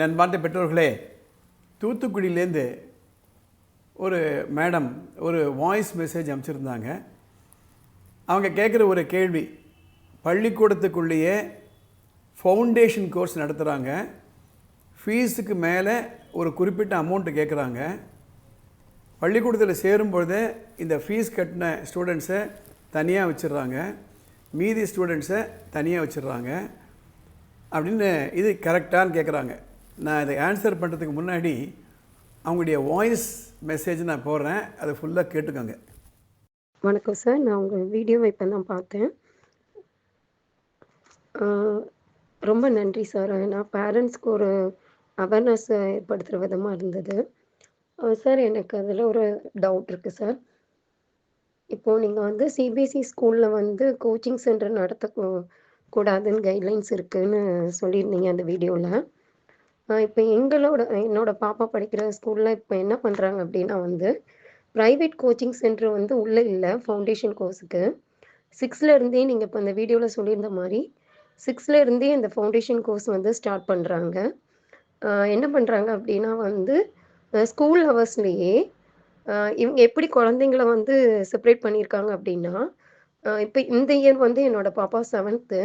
என் அன்பார்ந்த பெற்றோர்களே தூத்துக்குடியிலேருந்து ஒரு மேடம் ஒரு வாய்ஸ் மெசேஜ் அனுப்பிச்சிருந்தாங்க அவங்க கேட்குற ஒரு கேள்வி பள்ளிக்கூடத்துக்குள்ளேயே ஃபவுண்டேஷன் கோர்ஸ் நடத்துகிறாங்க ஃபீஸுக்கு மேலே ஒரு குறிப்பிட்ட அமௌண்ட்டு கேட்குறாங்க பள்ளிக்கூடத்தில் சேரும்பொழுது இந்த ஃபீஸ் கட்டின ஸ்டூடெண்ட்ஸை தனியாக வச்சிடுறாங்க மீதி ஸ்டூடெண்ட்ஸை தனியாக வச்சிடுறாங்க அப்படின்னு இது கரெக்டான்னு கேட்குறாங்க நான் இதை ஆன்சர் பண்ணுறதுக்கு முன்னாடி அவங்களுடைய வாய்ஸ் மெசேஜ் நான் போடுறேன். அதை ஃபுல்லாக கேட்டுக்கோங்க. வணக்கம் சார் நான் உங்கள் வீடியோவை இப்போ தான் பார்த்தேன். ரொம்ப நன்றி சார் நான் பேரண்ட்ஸ்க்கு ஒரு அவேர்னஸ் ஏற்படுத்துகிற விதமாக இருந்தது. சார் எனக்கு அதில் ஒரு டவுட் இருக்குது சார் இப்போது நீங்கள் வந்து சிபிஎஸ்சி ஸ்கூலில் வந்து கோச்சிங் சென்டர் நடத்த கூடாதுன்னு கைட்லைன்ஸ் இருக்குதுன்னு சொல்லியிருந்தீங்க அந்த வீடியோவில் இப்போ எங்களோட என்னோட பாப்பா படிக்கிற ஸ்கூலில் இப்போ என்ன பண்ணுறாங்க அப்படின்னா வந்து ப்ரைவேட் கோச்சிங் சென்டர் வந்து உள்ளே இல்லை ஃபவுண்டேஷன் கோர்ஸுக்கு சிக்ஸ்ல இருந்தே நீங்கள் இப்போ இந்த வீடியோவில் சொல்லியிருந்த மாதிரி சிக்ஸ்ல இருந்தே இந்த ஃபவுண்டேஷன் கோர்ஸ் வந்து ஸ்டார்ட் பண்ணுறாங்க என்ன பண்ணுறாங்க அப்படின்னா வந்து ஸ்கூல் ஹவர்ஸ்லேயே இவங்க எப்படி குழந்தைங்கள வந்து செப்பரேட் பண்ணியிருக்காங்க அப்படின்னா இப்போ இந்த இயர் வந்து என்னோட பாப்பா செவன்த்து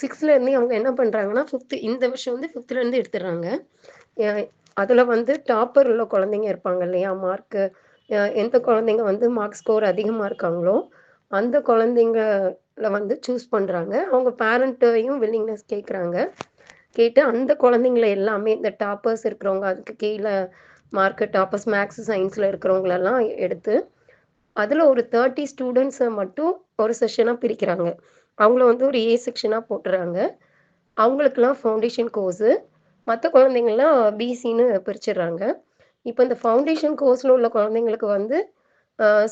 சிக்ஸ்த்ல இருந்தே அவங்க என்ன பண்ணுறாங்கன்னா ஃபிஃப்த்து இந்த வருஷம் வந்து ஃபிஃப்த்லேருந்து எடுத்துடுறாங்க. அதில் வந்து டாப்பர் உள்ள குழந்தைங்க இருப்பாங்க இல்லையா மார்க்கு எந்த குழந்தைங்க வந்து மார்க் ஸ்கோர் அதிகமாக இருக்காங்களோ அந்த குழந்தைங்கள வந்து சூஸ் பண்ணுறாங்க அவங்க பேரண்ட்டையும் வில்லிங்னஸ் கேட்குறாங்க கேட்டு அந்த குழந்தைங்கள எல்லாமே இந்த டாப்பர்ஸ் இருக்கிறவங்க அதுக்கு கீழே மார்க்கு டாப்பர்ஸ் மேக்ஸ் சயின்ஸில் இருக்கிறவங்களெல்லாம் எடுத்து அதில் ஒரு தேர்ட்டி ஸ்டூடெண்ட்ஸை மட்டும் ஒரு செஷனாக பிரிக்கிறாங்க. அவங்கள வந்து ஒரு ஏ செக்ஷனாக போட்டுறாங்க. அவங்களுக்குலாம் ஃபவுண்டேஷன் கோர்ஸு மற்ற குழந்தைங்கள்லாம் பிசின்னு பிரிச்சிடுறாங்க. இப்போ இந்த ஃபவுண்டேஷன் கோர்ஸில் உள்ள குழந்தைங்களுக்கு வந்து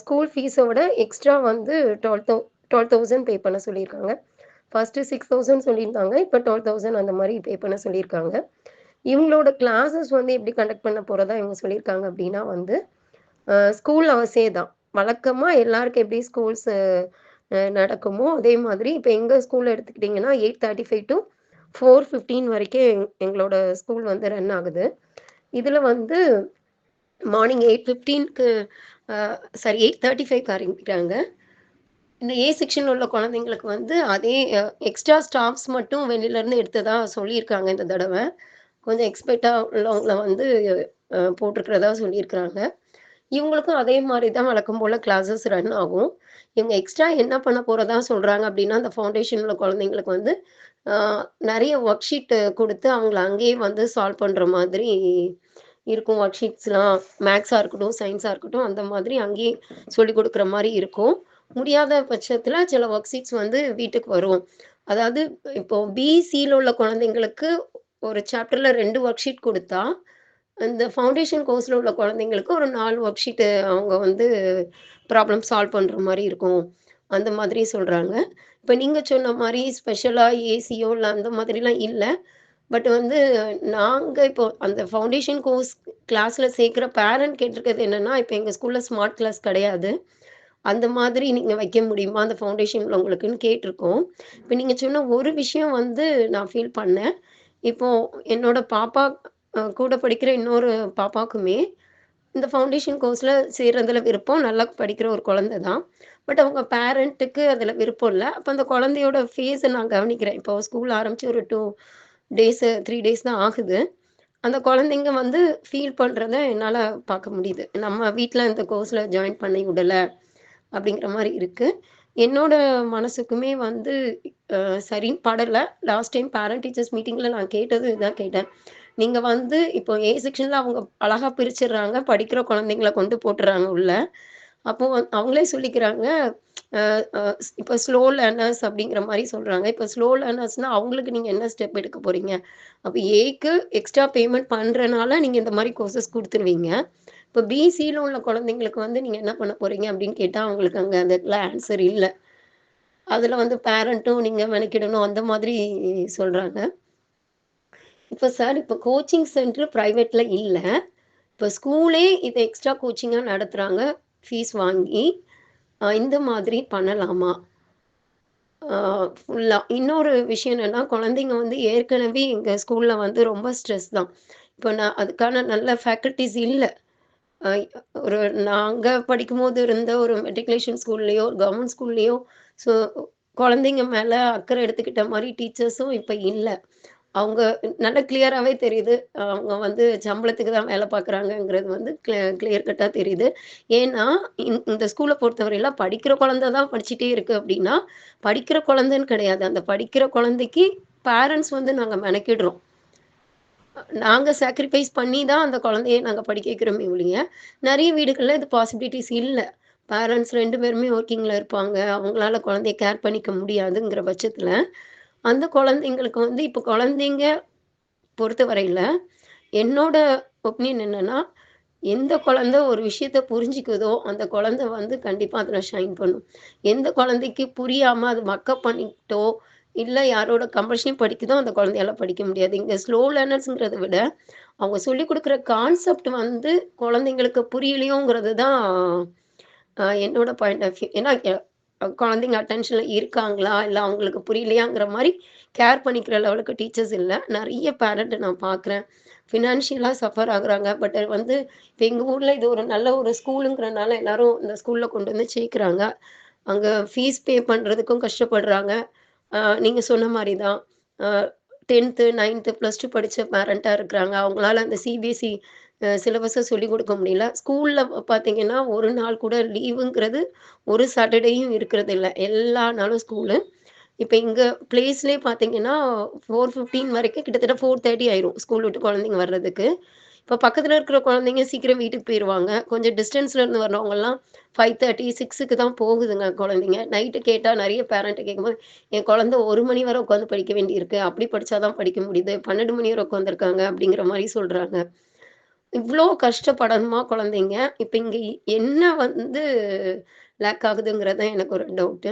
ஸ்கூல் ஃபீஸை விட எக்ஸ்ட்ரா வந்து twelve thou twelve thousand pay பண்ண சொல்லியிருக்காங்க. ஃபஸ்ட்டு சிக்ஸ் தௌசண்ட் சொல்லியிருந்தாங்க இப்போ டுவெல் தௌசண்ட் அந்த மாதிரி பே பண்ண சொல்லியிருக்காங்க. இவங்களோட கிளாஸஸ் வந்து எப்படி கண்டக்ட் பண்ண போகிறதா இவங்க சொல்லியிருக்காங்க அப்படின்னா வந்து ஸ்கூல் அவசியம் தான் வழக்கமாக எல்லாருக்கும் எப்படி ஸ்கூல்ஸு நடக்குமோ? அதே மாதிரி இப்போ எங்கள் ஸ்கூலில் எடுத்துக்கிட்டிங்கன்னா eight thirty five to four fifteen வரைக்கும் எங் எங்களோட ஸ்கூல் வந்து ரன் ஆகுது. இதில் வந்து மார்னிங் எயிட் ஃபிஃப்டீனுக்கு சாரி எயிட் தேர்ட்டி ஃபைவ் ஆரம்பிக்கிறாங்க. இந்த ஏ செக்ஷனில் உள்ள குழந்தைங்களுக்கு வந்து அதே எக்ஸ்ட்ரா ஸ்டாஃப்ஸ் மட்டும் வெளியிலேருந்து எடுத்ததா சொல்லியிருக்காங்க இந்த தடவை. கொஞ்சம் எக்ஸ்பெக்டாக உள்ளவங்கள வந்து போட்டிருக்கிறதா சொல்லியிருக்கிறாங்க. இவங்களுக்கும் அதே மாதிரி தான் வழக்கம் போல் கிளாஸஸ் ரன் ஆகும். இவங்க எக்ஸ்ட்ரா என்ன பண்ண போகிறதா சொல்கிறாங்க அப்படின்னா அந்த ஃபவுண்டேஷனில் குழந்தைங்களுக்கு வந்து நிறைய ஒர்க் ஷீட் கொடுத்து அவங்கள அங்கேயே வந்து சால்வ் பண்ணுற மாதிரி இருக்கும். ஒர்க் ஷீட்ஸ்லாம் மேக்ஸாக இருக்கட்டும் சயின்ஸாக இருக்கட்டும் அந்த மாதிரி அங்கேயே சொல்லி கொடுக்குற மாதிரி இருக்கும். முடியாத பட்சத்தில் சில ஒர்க் ஷீட்ஸ் வந்து வீட்டுக்கு வரும். அதாவது இப்போ பிசியில் உள்ள குழந்தைங்களுக்கு ஒரு சாப்டரில் ரெண்டு ஒர்க் ஷீட் கொடுத்தா இந்த ஃபவுண்டேஷன் கோர்ஸில் உள்ள குழந்தைங்களுக்கு ஒரு நாலு ஒர்க் ஷீட்டு அவங்க வந்து ப்ராப்ளம் சால்வ் பண்ணுற மாதிரி இருக்கும். அந்த மாதிரி சொல்கிறாங்க இப்போ நீங்கள் சொன்ன மாதிரி ஸ்பெஷலாக ஏசியோ இல்லை அந்த மாதிரிலாம் இல்லை. பட் வந்து நாங்கள் இப்போ அந்த ஃபவுண்டேஷன் கோர்ஸ் கிளாஸில் சேர்க்குற பேரண்ட் கேட்டிருக்கிறது என்னென்னா இப்போ எங்கள் ஸ்கூலில் ஸ்மார்ட் கிளாஸ் கிடையாது. அந்த மாதிரி நீங்கள் வைக்க முடியுமா? அந்த ஃபவுண்டேஷனில் உங்களுக்குன்னு கேட்டிருக்கோம். இப்போ நீங்கள் சொன்ன ஒரு விஷயம் வந்து நான் ஃபீல் பண்ணேன். இப்போ என்னோட பாப்பா கூட படிக்கிற இன்னொரு பாப்பாக்குமே இந்த ஃபவுண்டேஷன் கோர்ஸில் சேர்றதுல விருப்பம். நல்லா படிக்கிற ஒரு குழந்தை தான். பட் அவங்க பேரண்ட்டுக்கு அதில் விருப்பம் இல்லை. அப்போ அந்த குழந்தையோட ஃபேஸை நான் கவனிக்கிறேன். இப்போ ஸ்கூல் ஆரம்பித்து ஒரு டூ டேஸு த்ரீ டேஸ் தான் ஆகுது. அந்த குழந்தைங்க வந்து ஃபீல் பண்ணுறத என்னால் பார்க்க முடியுது. நம்ம வீட்டில் இந்த கோர்ஸில் ஜாயின் பண்ணி விடலை அப்படிங்கிற மாதிரி இருக்குது என்னோட மனசுக்குமே வந்து சரின்னு படலை. லாஸ்ட் டைம் பேரண்ட் டீச்சர்ஸ் மீட்டிங்கில் நான் கேட்டது இதான் கேட்டேன். நீங்கள் வந்து இப்போ ஏ செக்ஷனில் அவங்க அழகாக பிரிச்சிடுறாங்க படிக்கிற குழந்தைங்கள கொண்டு போட்டுறாங்க உள்ள. அப்போ அவங்களே சொல்லிக்கிறாங்க இப்போ ஸ்லோ லேர்னர்ஸ் அப்படிங்கிற மாதிரி சொல்கிறாங்க இப்போ ஸ்லோ லேர்னர்ஸ்னால் அவங்களுக்கு நீங்கள் என்ன ஸ்டெப் எடுக்க போகிறீங்க அப்போ ஏக்கு எக்ஸ்ட்ரா பேமெண்ட் பண்ணுறனால நீங்கள் இந்த மாதிரி கோர்சஸ் கொடுத்துருவீங்க. இப்போ பிசியில் உள்ள குழந்தைங்களுக்கு வந்து நீங்கள் என்ன பண்ண போகிறீங்க அப்படின்னு கேட்டால் அவங்களுக்கு அங்கே அந்த ஆன்சர் இல்லை. அதில் வந்து பேரண்ட்டும் நீங்கள் மெனக்கிடணும் அந்த மாதிரி சொல்கிறாங்க இப்போ சார் இப்போ கோச்சிங் சென்டர் ப்ரைவேட்டில் இல்லை. இப்போ ஸ்கூலே இதை எக்ஸ்ட்ரா கோச்சிங்காக நடத்துகிறாங்க ஃபீஸ் வாங்கி. இந்த மாதிரி பண்ணலாமா? ஃபுல்லாக இன்னொரு விஷயம் என்னென்னா குழந்தைங்க வந்து ஏற்கனவே எங்கள் ஸ்கூலில் வந்து ரொம்ப ஸ்ட்ரெஸ் தான். இப்போ நான் அதுக்கான நல்ல ஃபேக்கல்ட்டிஸ் இல்லை. ஒரு நாங்கள் படிக்கும்போது இருந்த ஒரு மெட்ரிகுலேஷன் ஸ்கூல்லையோ கவர்மெண்ட் ஸ்கூல்லையோ ஸோ குழந்தைங்க மேலே அக்கறை எடுத்துக்கிட்ட மாதிரி டீச்சர்ஸும் இப்போ இல்லை. அவங்க நல்ல கிளியராகவே தெரியுது. அவங்க வந்து சம்பளத்துக்கு தான் வேலை பார்க்குறாங்கங்கிறது வந்து கிளியர் கட்டாக தெரியுது. ஏன்னா இந்த இந்த ஸ்கூலை பொறுத்தவரையில படிக்கிற குழந்தை தான் படிச்சுட்டே இருக்கு அப்படின்னா படிக்கிற குழந்தைன்னு கிடையாது. அந்த படிக்கிற குழந்தைக்கு பேரண்ட்ஸ் வந்து நாங்கள் மெனக்கிடுறோம். நாங்கள் சாக்ரிஃபைஸ் பண்ணி தான் அந்த குழந்தைய நாங்கள் படிக்க வைக்கிறோமே ஒழிய நிறைய வீடுகளில் இது பாசிபிலிட்டிஸ் இல்லை. பேரண்ட்ஸ் ரெண்டு பேருமே ஒர்க்கிங்கில் இருப்பாங்க. அவங்களால குழந்தைய கேர் பண்ணிக்க முடியாதுங்கிற பட்சத்தில் அந்த குழந்தைங்களுக்கு வந்து இப்போ குழந்தைங்க பொறுத்தவரையில் என்னோட ஒப்பீனியன் என்னன்னா எந்த குழந்தை ஒரு விஷயத்த புரிஞ்சுக்குதோ அந்த குழந்தை வந்து கண்டிப்பாக அதில் ஷைன் பண்ணும். எந்த குழந்தைக்கு புரியாமல் அது மக்கப் பண்ணிக்கிட்டோ இல்லை யாரோட கம்பல்ஷனையும் படிக்குதோ அந்த குழந்தையால படிக்க முடியாது. இங்கே ஸ்லோ லேர்னர்ஸுங்கிறத விட அவங்க சொல்லி கொடுக்குற கான்செப்ட் வந்து குழந்தைங்களுக்கு புரியலையோங்கிறது தான் என்னோட பாயிண்ட் ஆஃப் வியூ ஏன்னா குழந்தைங்க அட்டென்ஷனில் இருக்காங்களா? இல்லை அவங்களுக்கு புரியலையாங்கிற மாதிரி கேர் பண்ணிக்கிற லெவலுக்கு டீச்சர்ஸ் இல்லை. நிறைய பேரண்ட் நான் பார்க்குறேன். ஃபினான்ஷியலாக சஃபர் ஆகுறாங்க. பட் வந்து இப்போ எங்கள் ஊரில் இது ஒரு நல்ல ஒரு ஸ்கூலுங்கிறனால எல்லாரும் இந்த ஸ்கூலில் கொண்டு வந்து சேர்க்குறாங்க. அங்கே ஃபீஸ் பே பண்ணுறதுக்கும் கஷ்டப்படுறாங்க. நீங்கள் சொன்ன மாதிரி தான் டென்த்து நைன்த்து ப்ளஸ் டூ படித்த பேரண்ட்டாக இருக்கிறாங்க. அவங்களால அந்த சிபிஎஸ்சி சிலபஸை சொல்லிக் கொடுக்க முடியல. ஸ்கூலில் பார்த்தீங்கன்னா ஒரு நாள் கூட லீவுங்கிறது ஒரு சாட்டர்டேயும் இருக்கிறது இல்லை எல்லா நாளும் ஸ்கூலு இப்போ இங்கே பிளேஸ்லேயே பார்த்தீங்கன்னா ஃபோர் ஃபிஃப்டீன் வரைக்கும் கிட்டத்தட்ட ஃபோர் தேர்ட்டி ஆயிரும் ஸ்கூல் விட்டு குழந்தைங்க வர்றதுக்கு. இப்போ பக்கத்தில் இருக்கிற குழந்தைங்க சீக்கிரம் வீட்டுக்கு போயிடுவாங்க கொஞ்சம் டிஸ்டன்ஸ்ல இருந்து வர்றவங்கலாம் ஃபைவ் தேர்ட்டி சிக்ஸுக்கு தான் போகுதுங்க குழந்தைங்க. நைட்டு கேட்டால் நிறைய பேரண்ட்டு கேட்கும்போது என் குழந்தை ஒரு மணி வரை உட்காந்து படிக்க வேண்டியிருக்கு. அப்படி படித்தாதான் படிக்க முடியுது. பன்னெண்டு மணி வரை உட்காந்துருக்காங்க அப்படிங்கிற மாதிரி சொல்கிறாங்க இவ்வளோ கஷ்டப்படணுமா குழந்தைங்க? இப்போ இங்கே என்ன வந்து லேக் ஆகுதுங்கிறது தான் எனக்கு ஒரு டவுட்டு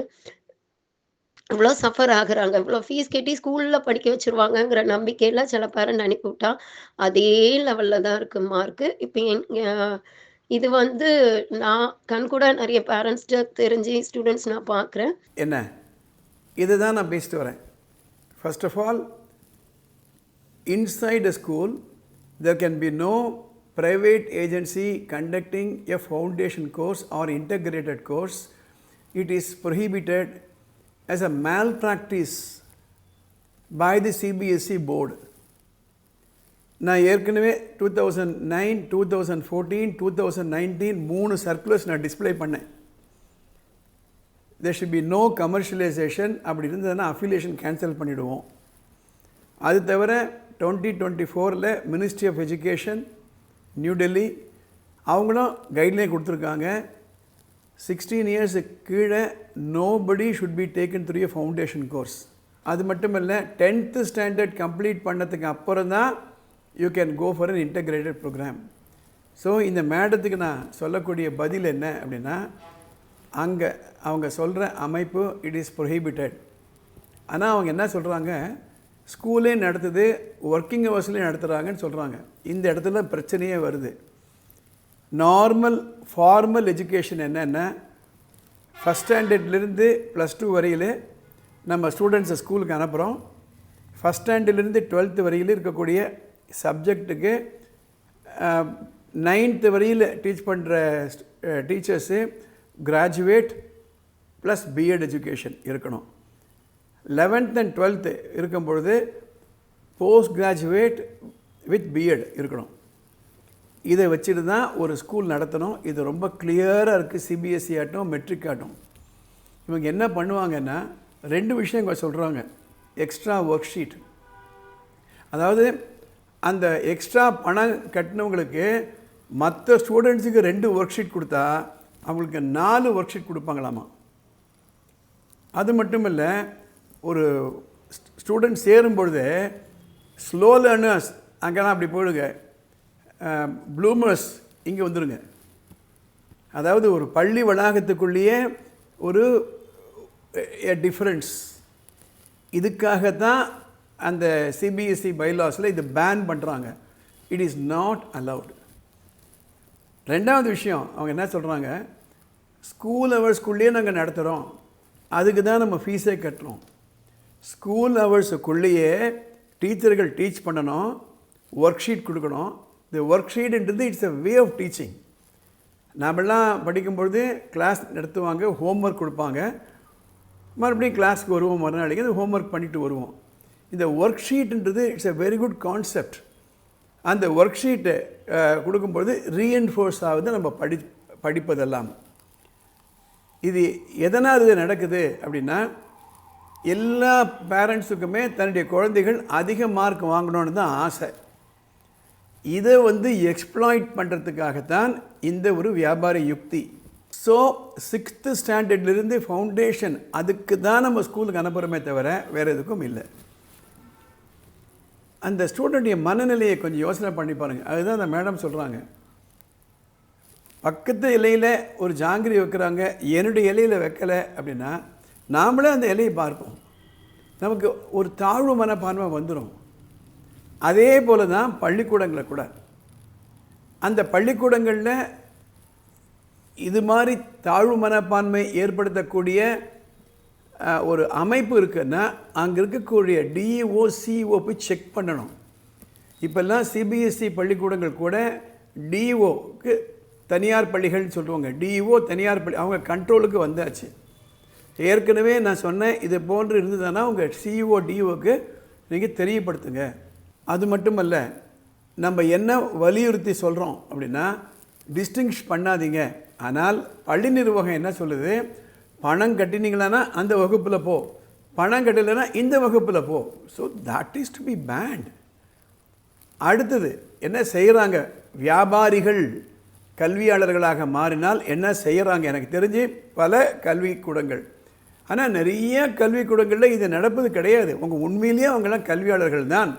இவ்வளோ சஃபர் ஆகுறாங்க. இவ்வளோ ஃபீஸ் கட்டி ஸ்கூலில் படிக்க வச்சிருவாங்கங்கிற நம்பிக்கையில் சில பேரண்ட் அனுப்பி விட்டா அதே லெவலில் தான் இருக்கு மார்க்கு இப்போ என் இது வந்து நான் கண்கூட நிறைய பேரண்ட்ஸ்கிட்ட தெரிஞ்சு ஸ்டூடெண்ட்ஸ் நான் பார்க்குறேன் என்ன? இதுதான் நான் பேசிட்டு வரேன். First of all inside a school there can be no private agency conducting a foundation course or integrated course it is prohibited as a malpractice by the CBSE board. நான் ஏற்கனவே two thousand nine two thousand fourteen two thousand nineteen மூணு circulars நான் display பண்ணேன். There should be no commercialisation அப்படி இருந்ததுன்னா affiliation cancel பண்ணிவிடுவோம் அது தவிர டுவெண்ட்டி டுவெண்ட்டி ஃபோரில் ministry of education new Delhi அவங்களும் கைட்லைன் கொடுத்துருக்காங்க. சிக்ஸ்டீன் இயர்ஸுக்கு கீழே nobody should be taken through a foundation course அது மட்டும் இல்லை டென்த்து ஸ்டாண்டர்ட் கம்ப்ளீட் பண்ணதுக்கு அப்புறம் தான் you can go for an integrated programme so இந்த மேடத்துக்கு நான் சொல்லக்கூடிய பதில் என்ன அப்படின்னா அங்கே அவங்க சொல்கிற அமைப்பு இட் இஸ் ப்ரொஹிபிட்டட் ஆனால் அவங்க என்ன சொல்கிறாங்க ஸ்கூலே நடத்துது ஒர்க்கிங் ஹவர்ஸ்லேயும் நடத்துகிறாங்கன்னு சொல்கிறாங்க இந்த இடத்துல பிரச்சனையே வருது. நார்மல் ஃபார்மல் எஜுகேஷன் என்னென்னா ஃபஸ்ட் ஸ்டாண்டர்ட்லேருந்து ப்ளஸ் டூ வரையில் நம்ம ஸ்டூடெண்ட்ஸை ஸ்கூலுக்கு அனுப்புகிறோம் ஃபஸ்ட் ஸ்டாண்டர்ட்லேருந்து டுவெல்த்து வரையில் இருக்கக்கூடிய சப்ஜெக்ட்டுக்கு நைன்த்து வரையில் டீச் பண்ணுற teachers graduate plus B Ed education இருக்கணும். லெவன்த் அண்ட் டுவெல்த்து இருக்கும் பொழுது போஸ்ட் கிராஜுவேட் வித் பிஎட் இருக்கணும். இதை வச்சுட்டு தான் ஒரு ஸ்கூல் நடத்தணும். இது ரொம்ப கிளியராக இருக்குது சிபிஎஸ்சி ஆட்டும் மெட்ரிக் ஆட்டும் இவங்க என்ன பண்ணுவாங்கன்னா ரெண்டு விஷயம் இங்கே சொல்கிறாங்க எக்ஸ்ட்ரா ஒர்க் ஷீட் அதாவது அந்த எக்ஸ்ட்ரா பணம் கட்டினவங்களுக்கு மற்ற ஸ்டூடெண்ட்ஸுக்கு ரெண்டு ஒர்க் ஷீட் கொடுத்தா அவங்களுக்கு நாலு ஒர்க் ஷீட் கொடுப்பாங்களாமா? அது மட்டும் இல்லை ஒரு ஸ்டூடெண்ட் சேரும் பொழுது ஸ்லோ லேர்னர்ஸ் அங்கெல்லாம் அப்படி போயிடுங்க. ப்ளூமர்ஸ் இங்கே வந்துடுங்க அதாவது ஒரு பள்ளி வளாகத்துக்குள்ளேயே ஒரு டிஃப்ரென்ஸ் இதுக்காகத்தான் அந்த சிபிஎஸ்சி பைலாஸில் இது பேன் பண்ணுறாங்க இட் இஸ் நாட் அலவுட் ரெண்டாவது விஷயம் அவங்க என்ன சொல்கிறாங்க ஸ்கூல் ஹவர்ஸ்குள்ளேயே நாங்கள் நடத்துகிறோம் அதுக்கு தான் நம்ம ஃபீஸே கட்டுறோம். ஸ்கூல் ஹவர்ஸுக்குள்ளேயே டீச்சர்கள் டீச் பண்ணணும் ஒர்க் ஷீட் கொடுக்கணும். இந்த work ஷீட்ன்றது it's a way of teaching நாமெல்லாம் படிக்கும்பொழுது கிளாஸ் நடத்துவாங்க ஹோம்ஒர்க் கொடுப்பாங்க. மறுபடியும் கிளாஸ்க்கு வருவோம் மறுநாளைக்கு அந்த ஹோம்ஒர்க் பண்ணிட்டு வருவோம். இந்த work ஷீட்ன்றது it's a very good concept அந்த ஒர்க் ஷீட்டை கொடுக்கும்பொழுது ரீஎன்ஃபோர்ஸ் ஆகுது நம்ம படி படிப்பதெல்லாம். இது எதனால் இது நடக்குது அப்படின்னா எல்லா பேரண்ட்ஸுக்குமே தன்னுடைய குழந்தைகள் அதிக மார்க் வாங்கணும்னு தான் ஆசை. இதை வந்து எக்ஸ்ப்ளாய்ட் பண்ணுறதுக்காகத்தான் இந்த ஒரு வியாபார யுக்தி. ஸோ சிக்ஸ்த்து ஸ்டாண்டர்ட்லேருந்து ஃபவுண்டேஷன் அதுக்கு தான் நம்ம ஸ்கூலுக்கு அனுப்புகிறோமே தவிர வேறு எதுக்கும் இல்லை. அந்த ஸ்டூடெண்டைய மனநிலையை கொஞ்சம் யோசனை பண்ணி பாருங்கள் அதுதான் அந்த மேடம் சொல்கிறாங்க பக்கத்து இலையில் ஒரு ஜாங்கிரி வைக்கிறாங்க. என்னுடைய இலையில் வைக்கலை அப்படின்னா நாமளே அந்த இலையை பார்ப்போம். நமக்கு ஒரு தாழ்வு மனப்பான்மை வந்துடும் அதே போல தான் பள்ளிக்கூடங்களை கூட. அந்த பள்ளிக்கூடங்களில் இது மாதிரி தாழ்வு மனப்பான்மை ஏற்படுத்தக்கூடிய ஒரு அமைப்பு இருக்குன்னா அங்கே இருக்கக்கூடிய டிஇஓ சிஇஓ போய் செக் பண்ணணும். இப்போல்லாம் சிபிஎஸ்சி பள்ளிக்கூடங்கள் கூட டிஇஓக்கு தனியார் பள்ளிகள்னு சொல்லுவாங்க. டிஇஓ தனியார் பள்ளி அவங்க கண்ட்ரோலுக்கு வந்தாச்சு. ஏற்கனவே நான் சொன்னேன் இது போன்று இருந்ததுன்னா உங்கள் சிஇஓ டிஓக்கு நீங்கள் தெரியப்படுத்துங்க. அது மட்டுமல்ல நம்ம என்ன வலியுறுத்தி சொல்கிறோம் அப்படின்னா டிஸ்டிங்ஷ் பண்ணாதீங்க. ஆனால் பள்ளி நிர்வாகம் என்ன சொல்லுது? பணம் கட்டினீங்களான்னா அந்த வகுப்பில் போ. பணம் கட்டலைன்னா இந்த வகுப்பில் போ. So that is to be banned அடுத்தது என்ன செய்கிறாங்க வியாபாரிகள் கல்வியாளர்களாக மாறினால் என்ன செய்கிறாங்க எனக்கு தெரிஞ்சு பல கல்விக்கூடங்கள். ஆனால் நிறைய கல்விக்கூடங்களில் இது நடப்பது கிடையாது. உங்கள் உண்மையிலேயே அவங்கெல்லாம் கல்வியாளர்கள் தான்.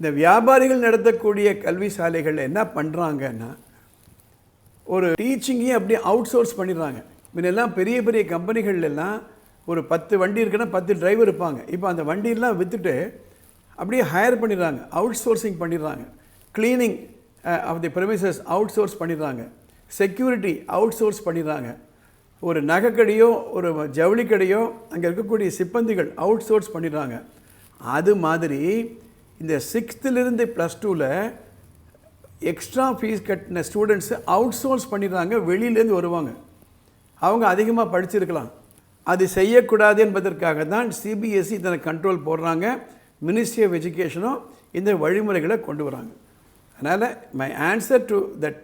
இந்த வியாபாரிகள் நடத்தக்கூடிய கல்வி சாலைகளில் என்ன பண்ணுறாங்கன்னா ஒரு டீச்சிங்கையும் அப்படியே அவுட் சோர்ஸ் பண்ணிடுறாங்க. முன்னெல்லாம் பெரிய பெரிய கம்பெனிகள்லாம் ஒரு பத்து வண்டி இருக்குன்னா பத்து டிரைவர் இருப்பாங்க. இப்போ அந்த வண்டியெல்லாம் விற்றுட்டு அப்படியே ஹையர் பண்ணிடுறாங்க. அவுட் சோர்சிங் பண்ணிடுறாங்க. Cleaning of the premises outsource பண்ணிடுறாங்க. செக்யூரிட்டி அவுட் சோர்ஸ் பண்ணிடுறாங்க. ஒரு நகைக்கடையோ ஒரு ஜவுளி கடையோ அங்கே இருக்கக்கூடிய சிப்பந்திகள் அவுட் சோர்ஸ் பண்ணிடுறாங்க. அது மாதிரி இந்த சிக்ஸ்த்துலேருந்து ப்ளஸ் டூவில் எக்ஸ்ட்ரா ஃபீஸ் கட்டின ஸ்டூடெண்ட்ஸு அவுட் சோர்ஸ் பண்ணிடுறாங்க வெளியிலேருந்து வருவாங்க. அவங்க அதிகமாக படிச்சிருக்கலாம். அது செய்யக்கூடாது என்பதற்காக தான் சிபிஎஸ்சி இதனை கண்ட்ரோல் போடுறாங்க. மினிஸ்ட்ரி ஆஃப் எஜுகேஷனும் இந்த வழிமுறைகளை கொண்டு வராங்க. அதனால் my answer to that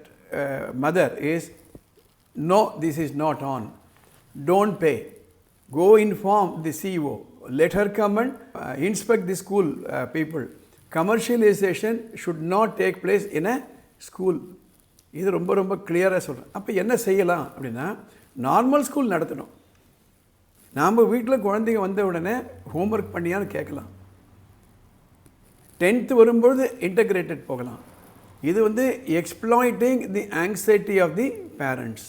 mother is no this is not on don't pay go inform the CEO let her come and uh, inspect the school uh, people. Commercialization should not take place in a school. இது ரொம்ப ரொம்ப கிளியராக சொல்கிறேன் அப்போ என்ன செய்யலாம் அப்படின்னா normal school நடத்தணும். நாம் வீட்டில் குழந்தைங்க வந்த உடனே ஹோம்ஒர்க் பண்ணியான்னு கேட்கலாம். டென்த்து வரும்பொழுது இன்டகிரேட்டட் போகலாம். இது வந்து exploiting the anxiety of the parents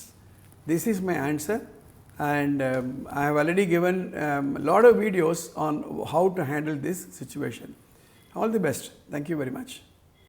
This is my answer and um, I have already given um, a um, lot of videos on how to handle this situation. All the best. Thank you very much.